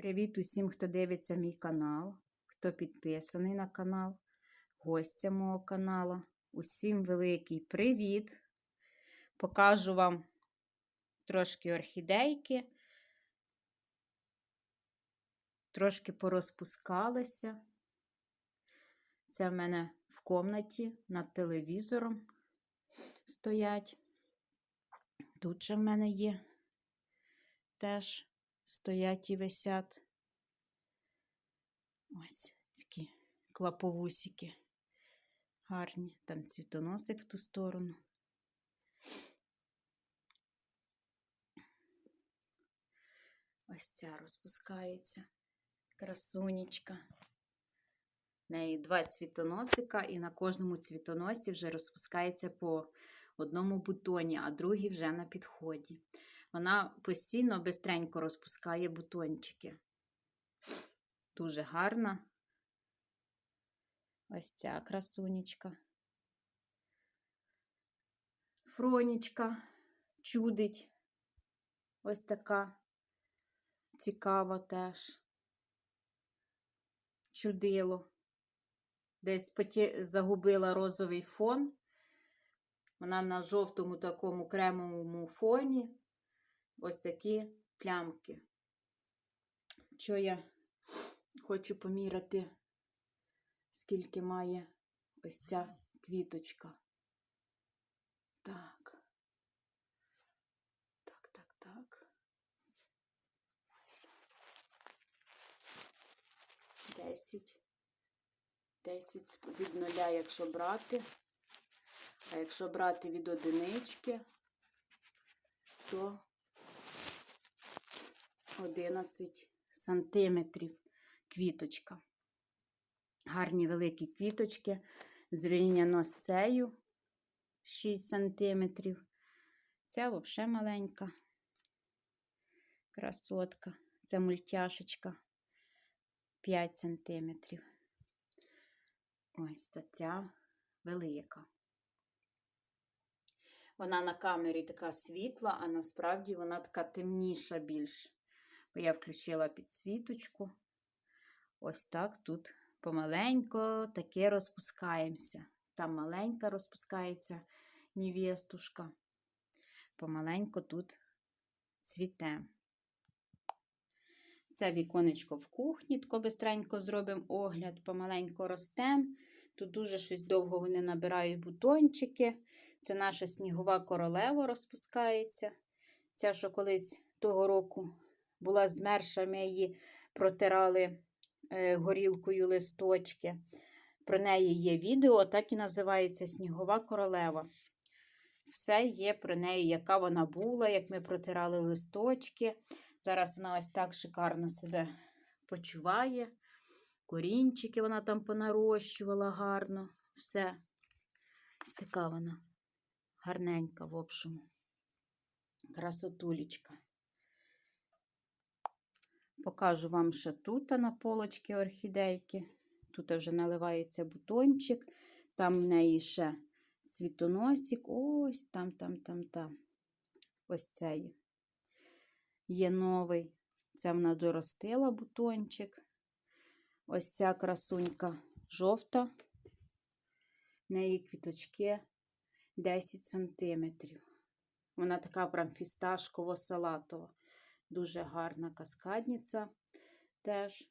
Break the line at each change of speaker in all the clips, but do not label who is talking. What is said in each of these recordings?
Привіт усім, хто дивиться мій канал, хто підписаний на канал, гостя мого каналу. Усім великий привіт! Покажу вам трошки орхідейки. Трошки порозпускалися. Це в мене в комнаті над телевізором стоять. Тут же в мене є теж стоять і висять. Ось такі клаповусики. Гарні. Там цвітоносик в ту сторону. Ось ця розпускається. Красунечка. В неї два цвітоносика, і на кожному цвітоносі вже розпускається по одному бутоні, а другий вже на підході. Вона постійно бистренько розпускає бутончики. Дуже гарна. Ось ця красунечка. Фронічка чудить. Ось така цікава теж. Чудило. Десь поті... загубила розовий фон. Вона на жовтому такому кремовому фоні. Ось такі плямки. Що я хочу поміряти, скільки має ось ця квіточка. Так. Так, так, так. Десять. Десять від нуля, якщо брати. А якщо брати від одинички, то 11 сантиметрів квіточка. Гарні великі квіточки. Зрівняно з цею 6 сантиметрів. Ця взагалі маленька красотка. Це мультяшечка 5 сантиметрів. Ось то ця велика. Вона на камері така світла, а насправді вона така темніша більш. Бо я включила підсвіточку. Ось так тут помаленько таке розпускаємося. Там маленька розпускається невестушка. Помаленько тут цвіте. Це віконечко в кухні, тако бистренько зробимо огляд, помаленько ростемо. Тут дуже щось довго вони набирають бутончики. Це наша снігова королева розпускається. Ця, що колись того року була змерша, ми її протирали е, горілкою листочки. Про неї є відео, так і називається Снігова королева. Все є про неї, яка вона була, як ми протирали листочки. Зараз вона ось так шикарно себе почуває. Корінчики вона там понарощувала гарно. Все. Ось вона гарненька, в общому. Красотулечка. Покажу вам ще тут на полочці орхідейки. Тут вже наливається бутончик, там в неї ще цвітоносик. Ось там, там, там, там. Ось цей. Є новий. Це вона доростила бутончик. Ось ця красунька жовта. В неї квіточки 10 сантиметрів. Вона така прям фісташково-салатова. Дуже гарна каскадниця теж.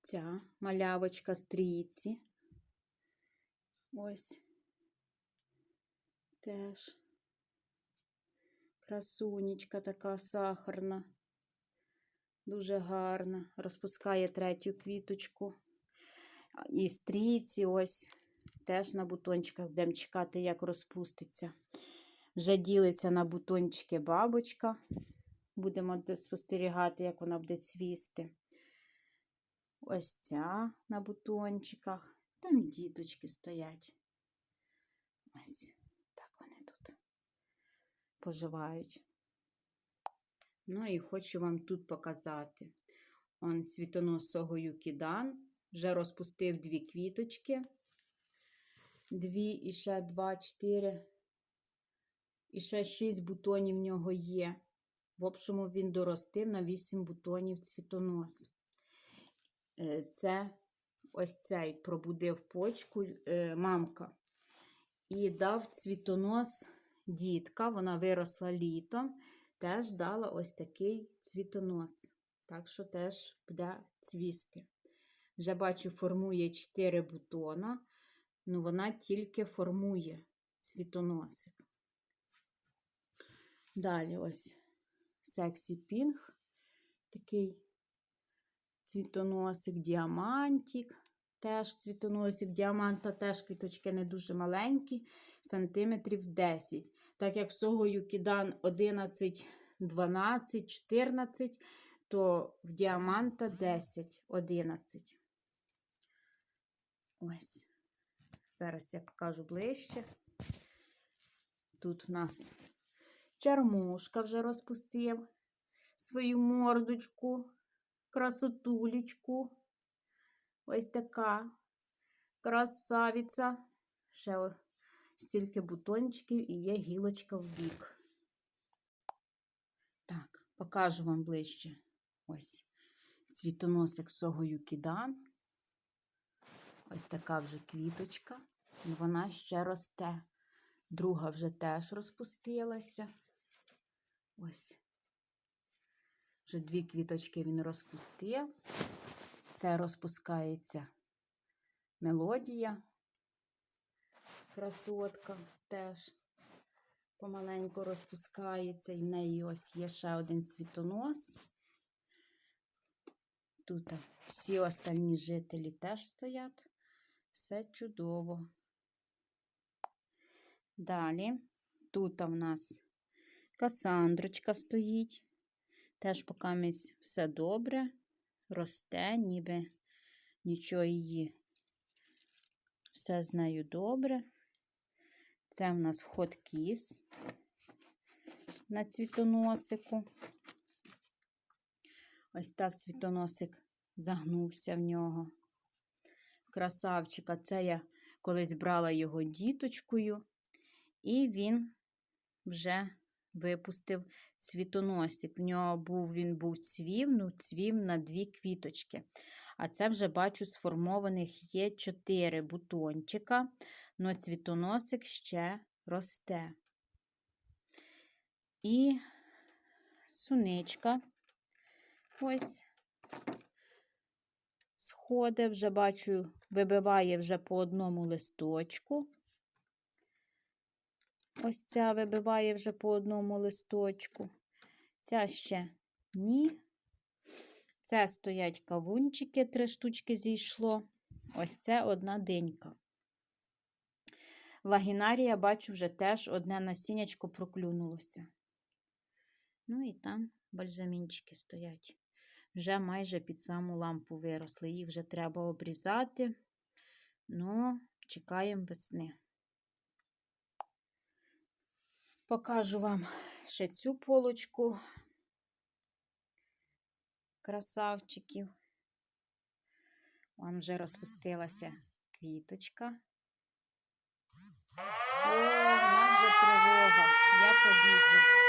Ця малявочка стрійці. Ось теж красунечка така сахарна, дуже гарна. Розпускає третю квіточку. І стрійці ось теж на бутончиках будемо чекати, як розпуститься. Вже ділиться на бутончики бабочка. Будемо спостерігати, як вона буде цвісти. Ось ця на бутончиках. Там діточки стоять. Ось так вони тут поживають. Ну і хочу вам тут показати. Он цвітоносого юкідан. Вже розпустив дві квіточки. Дві і ще два, чотири. І ще шість бутонів в нього є. В общому, він доростив на 8 бутонів цвітонос. Е, Це ось цей пробудив почку е, мамка і дав цвітонос дітка. Вона виросла літом, теж дала ось такий цвітонос. Так що теж буде цвісти. Вже бачу, формує 4 бутона, ну вона тільки формує цвітоносик. Далі ось сексі пінг, такий цвітоносик, діамантик, теж цвітоносик, діаманта теж квіточки не дуже маленькі, сантиметрів 10. Так як всього юкідан 11, 12, 14, то в діаманта 10, 11. Ось. Зараз я покажу ближче. Тут в нас Чармушка вже розпустив свою мордочку, красотулечку. Ось така красавиця. Ще стільки бутончиків і є гілочка в бік. Так, покажу вам ближче. Ось цвітоносик сого юкідан. Ось така вже квіточка. Вона ще росте. Друга вже теж розпустилася. Ось. Вже дві квіточки він розпустив. Це розпускається мелодія. Красотка теж помаленьку розпускається. І в неї ось є ще один цвітонос. Тут всі остальні жителі теж стоять. Все чудово. Далі, тут в нас Касандрочка стоїть. Теж поки все добре, росте, ніби нічого її. Все з нею добре. Це в нас хоткіс на цвітоносику. Ось так цвітоносик загнувся в нього. Красавчика, це я колись брала його діточкою, і він вже випустив цвітоносик. В нього був він був цвів, ну цвів на дві квіточки. А це вже бачу, сформованих є чотири бутончика, але цвітоносик ще росте. І суничка ось сходить, вже бачу, вибиває вже по одному листочку. Ось ця вибиває вже по одному листочку. Ця ще ні. Це стоять кавунчики, три штучки зійшло. Ось це одна динька. Лагінарія, бачу, вже теж одне насіннячко проклюнулося. Ну і там бальзамінчики стоять. Вже майже під саму лампу виросли. Їх вже треба обрізати. Ну, чекаємо весни. Покажу вам ще цю полочку красавчиків. Вон вже розпустилася квіточка. О, нас вже тривога. Я побігла.